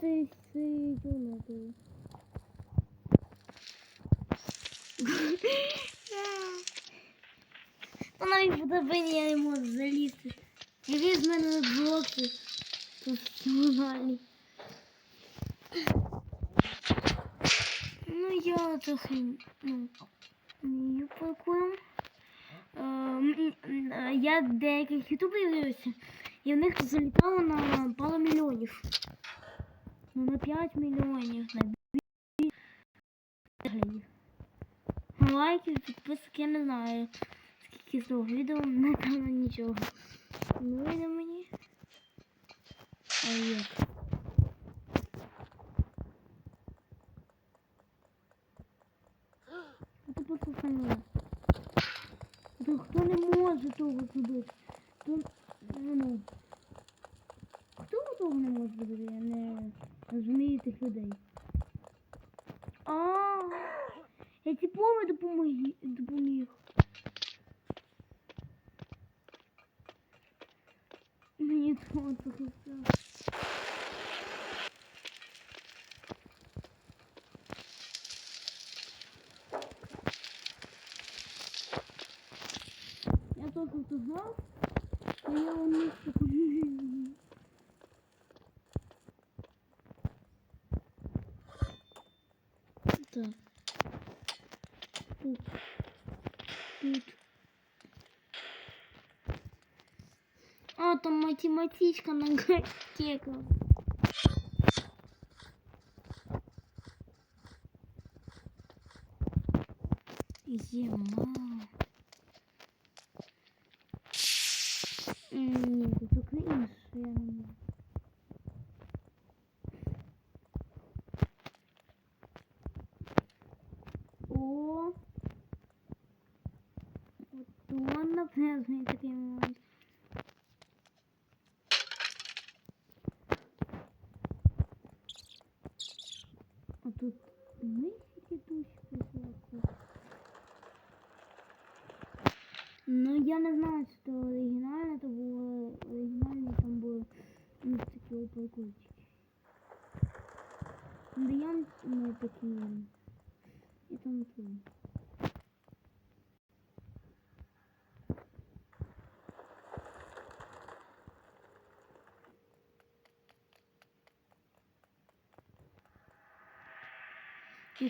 20 кілометрів. Та навіть по драбині я не можу залізти. Який з мене блоки. Нормальні. Ну, я трохи ну. Е, м- м, е, Я деяких ютуберів дивився, і в них залітало на пару мільйонів. Ну, на 5 мільйонів, на більше переглядів. Лайків, підписок, я не знаю. Скільки з того відео, напевно, нічого. Ну, вийде мені. А як? Фанера. Хто не може того зробити? То, ну, ну. Хто того не може зробити? Я не розумію тих людей. А, я типово допомоги, допоміг. Мені трохи все. Я только знал, что я умею такую Так. Тут. Тут. А, там математичка на гостеках. Зима. Он, напевно, такий момент. А тут мисики тут присутні. Ну, я не знаю, чи то оригінальне, то було оригінальне, там були ну, такі упаковочки. Да я не такі. І там тут.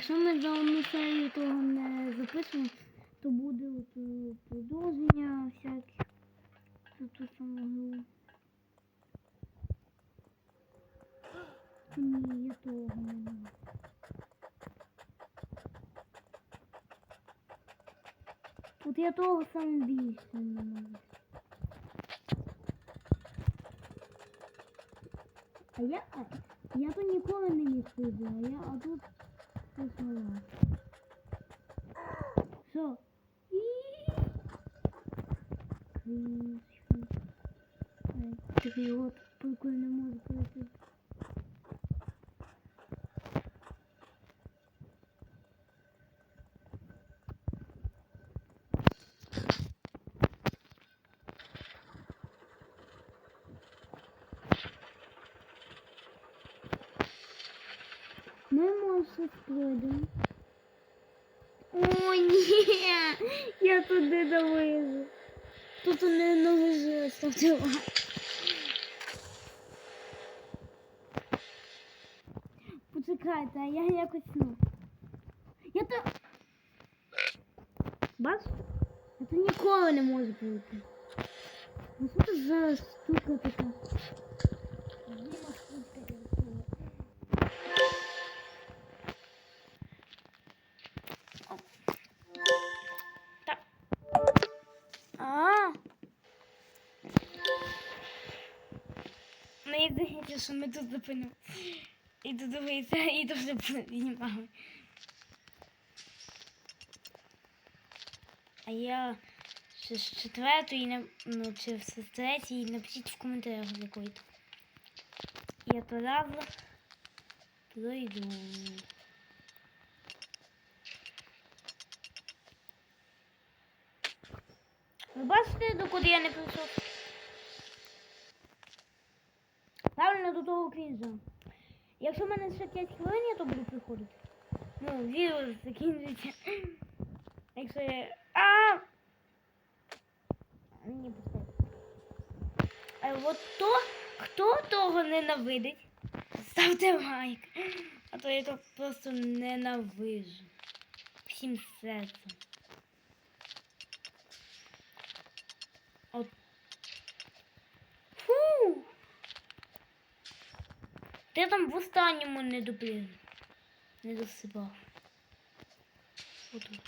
Якщо ми за одну серію того не записуємо, то буде е, продовження всякі. За ту саму гру. Ні, я того не можу. От я того саме більше не можу. А я, я то ніколи не міг вийти, а я, а тут слова. Все. И... Такие вот прикольные музыки. Пройдемо. О, ні! Я туди довезу. Тут не ноги ставте. Почекайте, а я якось ну. Я то. Бач? Я то ніколи не можу пройти. Ну що це за штука така? Мені здається, що ми тут зупинимо. І тут дивиться, і тут вже піднімали. А я ще з четвертої, ну, чи з третьої, напишіть в коментарях з якої-то. Я то разом пройду. Ви бачите, докуди я не прийшов? Правильно до того крінжа. Якщо в мене ще 5 хвилин, я то буду приходити. Ну, відео закінчиться. Якщо я... А! Ні, пускай. Е, от то, хто того ненавидить, ставте лайк. А то я то просто ненавижу. Всім серцем. От. Фу! Ти там в останньому не доплив. Не досипав. Отут.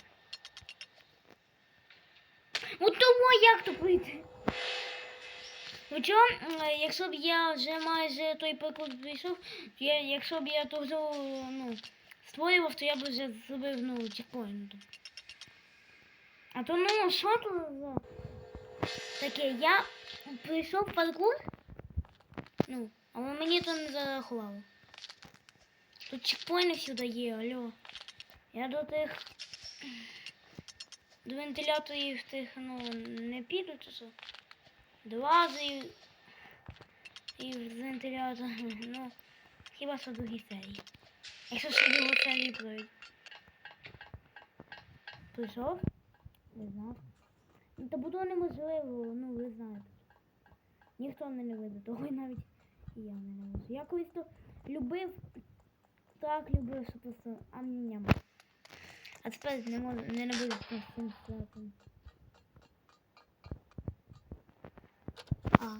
От тому як то прийти? Ну якщо б я вже майже той приклад прийшов, я, якщо б я то вже ну, створював, то я б вже зробив ну, чекпоінт. А то ну, що тут за таке? Я прийшов в паркур, ну, а мені то не зарахувало. Тут чекпоінти сюди є, алло. Я до тих до вентиляторів тих, ну, не піду, чи що? Лази і, і з вентилятора, ну, хіба що другій серії. Якщо ще другу серію пройду. Прийшов? Не знав. Ну, Та буде неможливо, ну ви знаєте. Ніхто не любить того навіть я не можу. Я колись то любив, так любив, що просто ам-ням. А тепер не можу, не набуду з цим святом. А.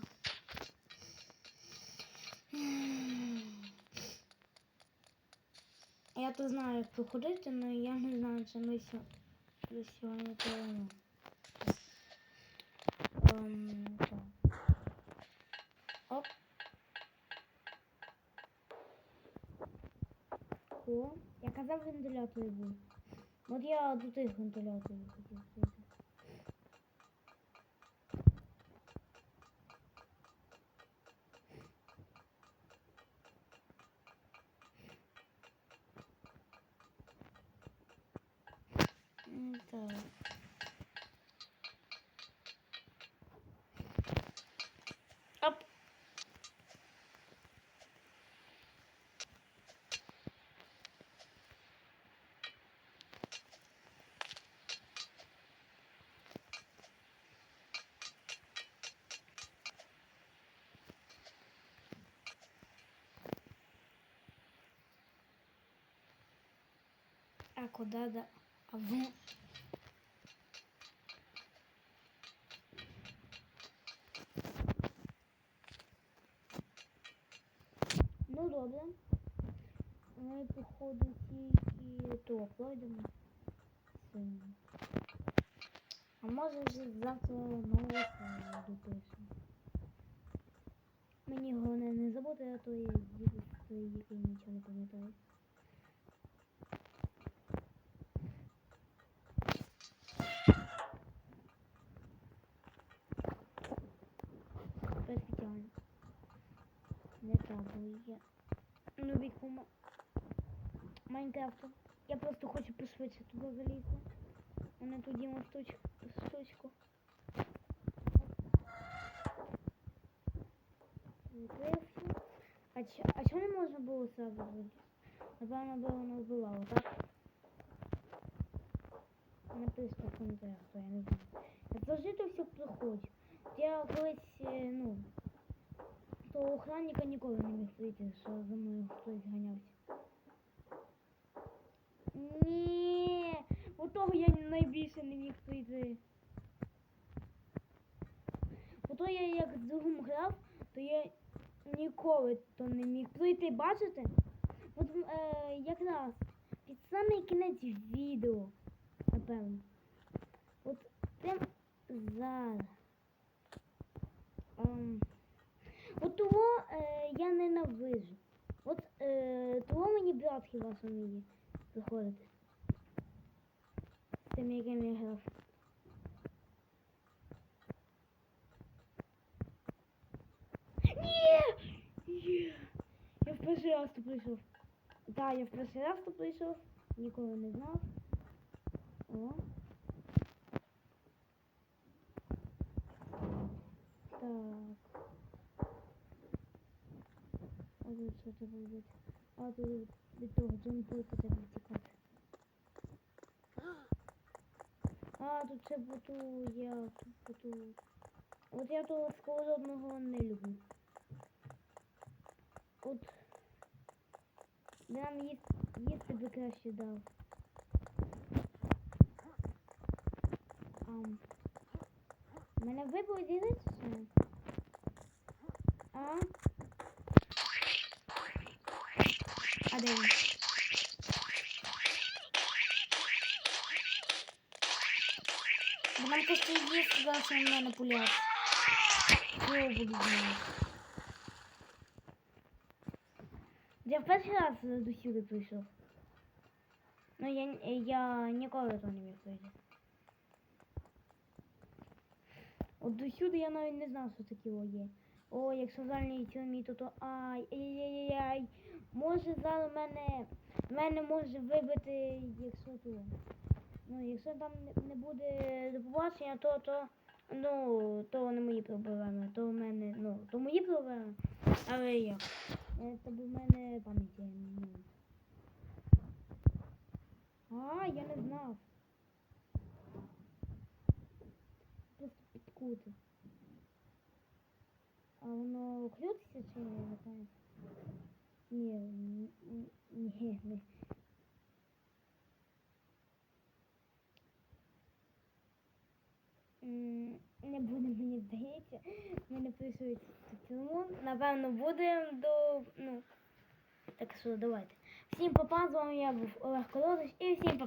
Я то знаю, як проходити, але я не знаю, чи ми сьо- сьогодні повинні. Я казав вентилятори був. От я до тих вентиляторів хотів прийти. М, Так. Оп. А куда да? А в... Ну добре. Ми походу тільки то пройдемо. А може вже завтра нову серію. Мені головне не забути, а то я їду тої, який нічого не пам'ятаю. Тепер спеціально. Не так, бо я Майнкрафту. Я просто хочу пошвидше туди залізти. Не тоді мосточку. А, ч... а чого не можна було сразу залізти? Напевно, би воно вбивало, так? Написано коментарях, я не знаю. Я завжди то все проходжу. Я колись, е, ну, то охранника ніколи не міг прийти, що за мною хтось ганявся. Ні, у того я найбільше не міг прийти. Ото я як з другом грав, то я ніколи то не міг пройти, бачите? От е, якраз під самий кінець відео, напевно. От прям зараз. Ем, от того е, я ненавижу. От е, того мені брат хіба що вміє заходити. З тим, яким я грав. Ні! Я в перший раз тут прийшов. Так, я в перший раз тут прийшов. Ніколи не знав. О. Так. А тут що це буде? А тут від- того джампуйка треба втікати. А, тут це буту, я тут буту. От я того сковородного не люблю. От нам їсти, їсти би краще дав. Ам. Мене вибор ділиться? А? А де він? Бо нам просто сказав, що він маніпуляція. Що я буду знати? Я в перший раз до сюди прийшов. Ну я, я ніколи то не міг. От до сюди я навіть не знав, що таке є. О, якщо зальний цілмі, то то ай, ай-яй-яй. Може зараз мене, мене може вибити, якщо то. Ну, якщо там не- буде до побачення, то, то, ну, то не мої проблеми. То в мене, ну, то мої проблеми. Але як? Е, То б в мене пам'яті. А, я не знав. Просто підкути. А воно крутиться чи я не Ні, н- н- ні, не. Буде, мені здається. Мене пишуть цілому. Напевно, будемо до. Ну. Так що давайте. Всім папа, з вами я був Олег Колодич і всім папа.